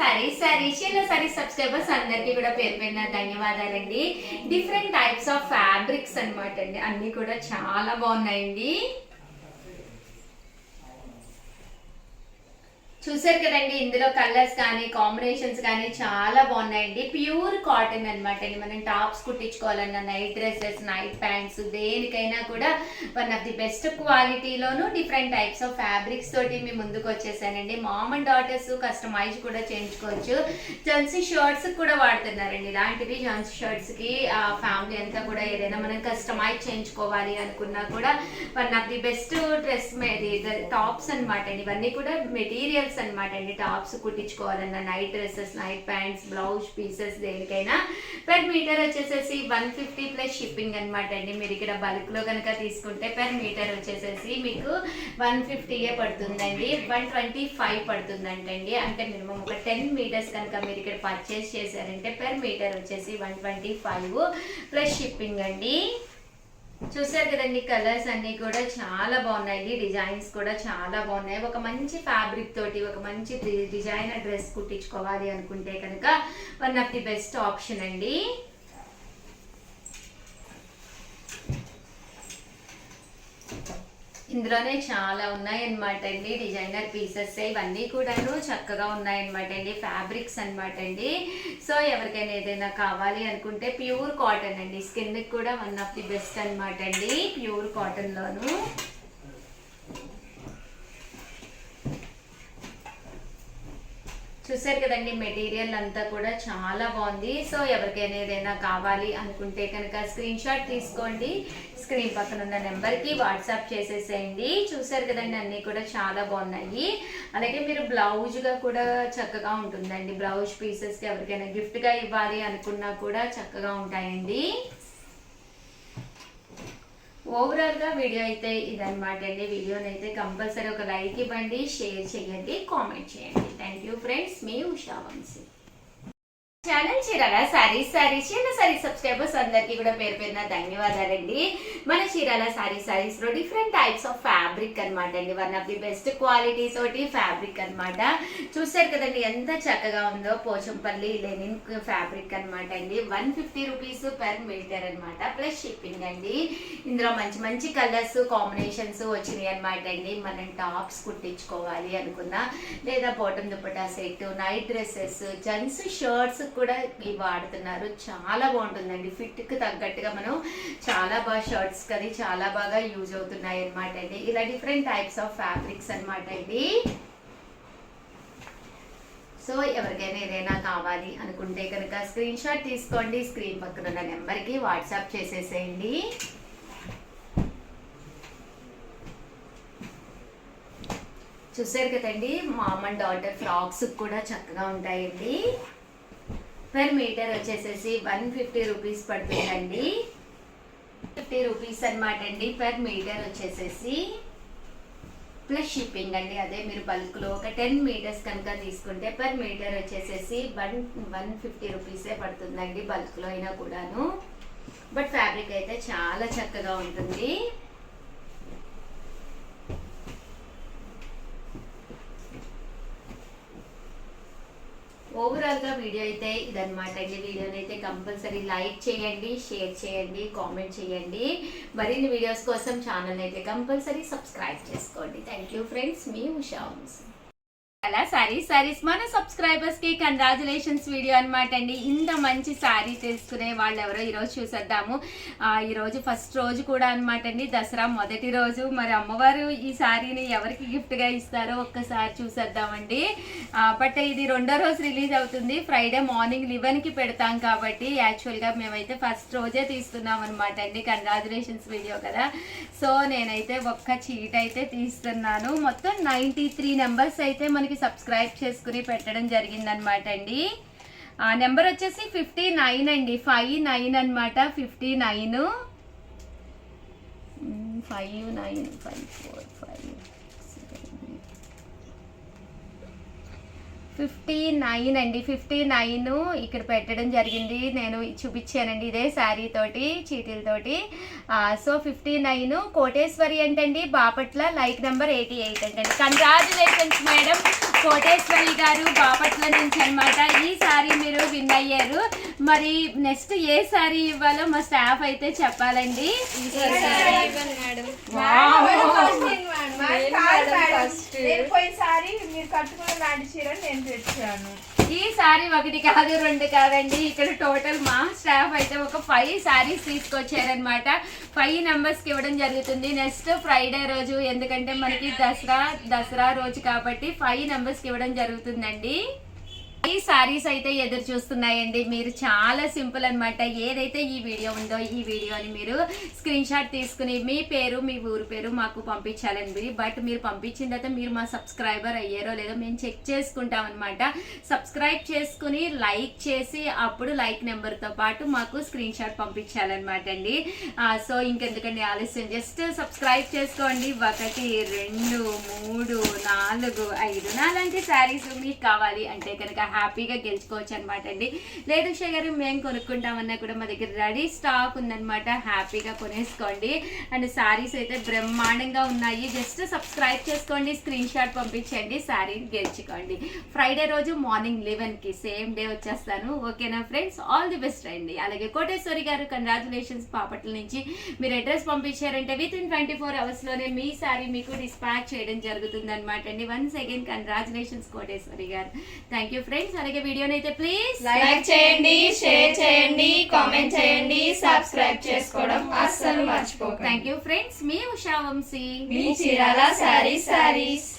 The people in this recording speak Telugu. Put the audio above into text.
సరే సరే షీలో సరే సబ్స్క్రైబర్స్ అందరికీ కూడా పేరు పేరున ధన్యవాదాలండి. డిఫరెంట్ టైప్స్ ఆఫ్ ఫ్యాబ్రిక్స్ అనమాట అండి. అన్ని కూడా చాలా బాగున్నాయండి. చూసారు కదండి ఇందులో కలర్స్ కానీ కాంబినేషన్స్ కానీ చాలా బాగున్నాయండి. ప్యూర్ కాటన్ అన్నమాట అండి. మనం టాప్స్ కుట్టించుకోవాలన్నా నైట్ డ్రెస్సెస్ నైట్ ప్యాంట్స్ దేనికైనా కూడా వన్ ఆఫ్ ది బెస్ట్ క్వాలిటీలోను డిఫరెంట్ టైప్స్ ఆఫ్ ఫ్యాబ్రిక్స్ తోటి మీ ముందుకు వచ్చేసానండి. మామ్ అండ్ డాటర్స్ కస్టమైజ్ కూడా చేయించుకోవచ్చు. జన్సీ షర్ట్స్ కూడా వాడుతున్నారండి. ఇలాంటివి జెంట్స్ షర్ట్స్కి ఆ ఫ్యామిలీ అంతా కూడా ఏదైనా మనం కస్టమైజ్ చేయించుకోవాలి అనుకున్నా కూడా one of the best dress tops అన్నమాట అండి. ఇవన్నీ కూడా మెటీరియల్స్ అనమాట అండి. Tops కుట్టించుకోవాలన్నా night dresses night pants blouse pieces దేనికైనా. పెర్ మీటర్ వచ్చేసేసి వన్ ఫిఫ్టీ ప్లస్ షిప్పింగ్ అనమాట అండి. మీరు ఇక్కడ బల్క్లో కనుక తీసుకుంటే పెర్ మీటర్ వచ్చేసేసి మీకు వన్ ఫిఫ్టీయే పడుతుందండి. వన్ ట్వంటీ ఫైవ్ పడుతుందంటండి. అంటే మినిమం ఒక టెన్ మీటర్స్ కనుక మీరు ఇక్కడ పర్చేస్ చేశారంటే పెర్ మీటర్ వచ్చేసి one twenty five plus shipping అండి. చూసారు కదండి కలర్స్ అన్ని కూడా చాలా బాగున్నాయి డిజైన్స్ కూడా చాలా బాగున్నాయి. ఒక మంచి ఫ్యాబ్రిక్ తోటి ఒక మంచి డిజైనర్ డ్రెస్ కుట్టించుకోవాలి అనుకుంటే కనుక one of the best option అండి. ఇందులోనే చాలా ఉన్నాయన్నమాట అండి. డిజైనర్ పీసెస్ ఇవన్నీ కూడాను చక్కగా ఉన్నాయన్నమాట అండి. ఫ్యాబ్రిక్స్ అన్నమాట అండి. సో ఎవరికైనా ఏదైనా కావాలి అనుకుంటే ప్యూర్ కాటన్ అండి. స్కిన్కి కూడా వన్ ఆఫ్ ది బెస్ట్ అనమాట అండి. ప్యూర్ కాటన్లోను చూసారు కదండి మెటీరియల్ అంతా కూడా చాలా బాగుంది. సో ఎవరికైనా ఏదైనా కావాలి అనుకుంటే కనుక స్క్రీన్ షాట్ తీసుకోండి. స్క్రీన్ పక్కన ఉన్న నెంబర్కి వాట్సాప్ చేసేసేయండి. చూసారు కదండి అన్నీ కూడా చాలా బాగున్నాయి. అలాగే మీరు బ్లౌజ్గా కూడా చక్కగా ఉంటుందండి. బ్లౌజ్ పీసెస్కి ఎవరికైనా గిఫ్ట్గా ఇవ్వాలి అనుకున్నా కూడా చక్కగా ఉంటాయండి. ఓవరాల్గా వీడియో అయితే ఇదనమాట అండి. వీడియోని అయితే కంపల్సరీ ఒక లైక్ ఇవ్వండి షేర్ చేయండి కామెంట్ చేయండి. థ్యాంక్ యూ ఫ్రెండ్స్ మీ ఉషా వంశీ. ఛానల్ చీరాల సారీస్ సారీస్ చిన్న సారీ సబ్స్క్రైబర్స్ అందరికీ కూడా పేరు పేరున ధన్యవాదాలండి. మన చీరాల సారీ సారీస్లో డిఫరెంట్ టైప్స్ ఆఫ్ ఫ్యాబ్రిక్ అనమాట అండి. One of the best qualities ఒకటి ఫ్యాబ్రిక్ అనమాట చూసారు కదండి ఎంత చక్కగా ఉందో పోచంపల్లి లెనిన్ ఫ్యాబ్రిక్ అనమాట అండి. One fifty rupees per metre అనమాట ప్లస్ షిప్పింగ్ అండి. ఇందులో మంచి మంచి కలర్స్ కాంబినేషన్స్ వచ్చినాయి అనమాట అండి. మనం టాప్స్ కుట్టించుకోవాలి అనుకున్నా. లేదా bottom dupatta set night dresses gents shirts కూడా ఇవి వాడుతున్నారు. చాలా బాగుంటుందండి. ఫిట్కి తగ్గట్టుగా మనం చాలా బాగా షర్ట్స్ కానీ చాలా బాగా యూజ్ అవుతున్నాయి అనమాట అండి. ఇలా డిఫరెంట్ టైప్స్ ఆఫ్ ఫ్యాబ్రిక్స్ అన్నమాట అండి. సో ఎవరికైనా ఏదైనా కావాలి అనుకుంటే కనుక స్క్రీన్ షాట్ తీసుకోండి. స్క్రీన్ పక్కన ఉన్న నెంబర్కి వాట్సాప్ చేసేసేయండి. చూసారు కదండి? మామ్ అండ్ డాటర్ ఫ్రాక్స్ కూడా చక్కగా ఉంటాయండి. పర్ మీటర్ వచ్చేసేసి వన్ ఫిఫ్టీ రూపీస్ పడుతుందండి. ఫిఫ్టీ రూపీస్ అనమాట అండి పర్ మీటర్ వచ్చేసేసి. ప్లస్ షిప్పింగ్ అండి అదే మీరు బల్క్లో ఒక టెన్ మీటర్స్ కనుక తీసుకుంటే పర్ మీటర్ వచ్చేసేసి వన్ వన్ ఫిఫ్టీ రూపీసే పడుతుందండి బల్క్లో అయినా కూడాను. బట్ ఫ్యాబ్రిక్ అయితే చాలా చక్కగా ఉంటుంది. ఓవరాల్గా వీడియో అయితే ఇదనమాట అండి. వీడియోని అయితే కంపల్సరీ లైక్ చేయండి షేర్ చేయండి కామెంట్ చేయండి. మరిన్ని వీడియోస్ కోసం ఛానల్ అయితే కంపల్సరీ సబ్స్క్రైబ్ చేసుకోండి. Thank you friends. మీ ఉషా వంశీ. అలా సారీ సారీస్ మన సబ్స్క్రైబర్స్కి కంగ్రాచులేషన్స్ వీడియో అనమాట అండి. ఇంత మంచి శారీ తీసుకునే వాళ్ళు ఎవరో ఈరోజు చూసేద్దాము. ఈరోజు ఫస్ట్ రోజు కూడా అనమాట అండి. దసరా మొదటి రోజు. మరి అమ్మవారు ఈ శారీని ఎవరికి గిఫ్ట్గా ఇస్తారో ఒక్కసారి చూసేద్దామండి. బట్ ఇది రెండో రోజు రిలీజ్ అవుతుంది. ఫ్రైడే మార్నింగ్ లెవెన్కి పెడతాం కాబట్టి యాక్చువల్గా మేమైతే ఫస్ట్ రోజే తీస్తున్నాం అనమాట అండి. కంగ్రాచులేషన్స్ వీడియో కదా. సో నేనైతే ఒక్క చీట్ అయితే తీస్తున్నాను. మొత్తం నైంటీ త్రీ నెంబర్స్ అయితే మనకి సబ్స్క్రైబ్ చేసుకుని పెట్టడం జరిగిందనమాట అండి. ఆ నెంబర్ వచ్చేసి ఫిఫ్టీ నైన్ అండి. ఫైవ్ నైన్ అనమాట. Fifty nine. Five nine five four five. Fifty nine అండి. ఫిఫ్టీ నైన్ ఇక్కడ పెట్టడం జరిగింది. నేను చూపించానండి ఇదే శారీ తోటి చీటీలతోటి సో ఫిఫ్టీ నైన్ కోటేశ్వరి ఏంటండి Bapatla like number eighty eight అంటండి. కంగ్రాచులేషన్స్ మేడం కోటేశ్వరి గారు బాపట్ల నుంచి అన్నమాట. ఈ సారీ మీరు విన్ అయ్యారు. మరి నెక్స్ట్ ఏ సారీ ఇవ్వాలో మా స్టాఫ్ అయితే చెప్పాలండి. ఈ సారీ ఒకటి కాదు రెండు కాదండి. ఇక్కడ టోటల్ మా స్టాఫ్ అయితే ఒక ఫైవ్ సారీస్ తీసుకొచ్చారనమాట ఫైవ్ నెంబర్స్కి ఇవ్వడం జరుగుతుంది. నెక్స్ట్ ఫ్రైడే రోజు ఎందుకంటే మనకి దసరా దసరా రోజు కాబట్టి ఫైవ్ నెంబర్స్కి ఇవ్వడం జరుగుతుందండి. ఈ సారీస్ అయితే ఎదురు చూస్తున్నాయండి. మీరు చాలా సింపుల్ అనమాట ఏదైతే ఈ వీడియో ఉందో ఈ వీడియోని మీరు స్క్రీన్ షాట్ తీసుకుని మీ పేరు మీ ఊరు పేరు మాకు పంపించాలండి. బట్ మీరు పంపించిన తర్వాత మీరు మా సబ్స్క్రైబర్ అయ్యారో లేదో మేము చెక్ చేసుకుంటాం అనమాట సబ్స్క్రైబ్ చేసుకుని లైక్ చేసి అప్పుడు లైక్ నెంబర్తో పాటు మాకు స్క్రీన్ షాట్ పంపించాలన్నమాట అండి. సో ఇంకెందుకండి ఆలస్యం. జస్ట్ సబ్స్క్రైబ్ చేసుకోండి. ఒకటి రెండు మూడు నాలుగు ఐదు నాలాంటి శారీస్ మీకు కావాలి అంటే కనుక హ్యాపీగా గెలుచుకోవచ్చు అనమాట అండి. లేదు షేగర్ మేము కొనుక్కుంటామన్నా కూడా మా దగ్గర రెడీ స్టాక్ ఉందనమాట హ్యాపీగా కొనేసుకోండి. అండ్ శారీస్ అయితే బ్రహ్మాండంగా ఉన్నాయి. జస్ట్ సబ్స్క్రైబ్ చేసుకోండి స్క్రీన్ షాట్ పంపించండి శారీ గెలుచుకోండి. ఫ్రైడే రోజు మార్నింగ్ లెవెన్కి సేమ్ డే వచ్చేస్తాను. ఓకేనా ఫ్రెండ్స్? ఆల్ ది బెస్ట్ అండి. అలాగే కోటేశ్వరి గారు కంగ్రాచులేషన్స్ పాపట్ల నుంచి మీరు అడ్రస్ పంపించారంటే విత్ ఇన్ ట్వంటీ ఫోర్ అవర్స్లోనే మీ శారీ మీకు డిస్పాచ్ చేయడం జరుగుతుంది అనమాట అండి. Once again congratulations Koteswari garu. Thank you friends. అలాగే వీడియోని అయితే ప్లీజ్ లైక్ చేయండి షేర్ చేయండి కామెంట్ చేయండి సబ్స్క్రైబ్ చేసుకోవడం అస్సలు మర్చిపోకండి. థ్యాంక్ యూ ఫ్రెండ్స్ మీ ఉషా వంశీ మీ చీరాల శారీస్ శారీస్.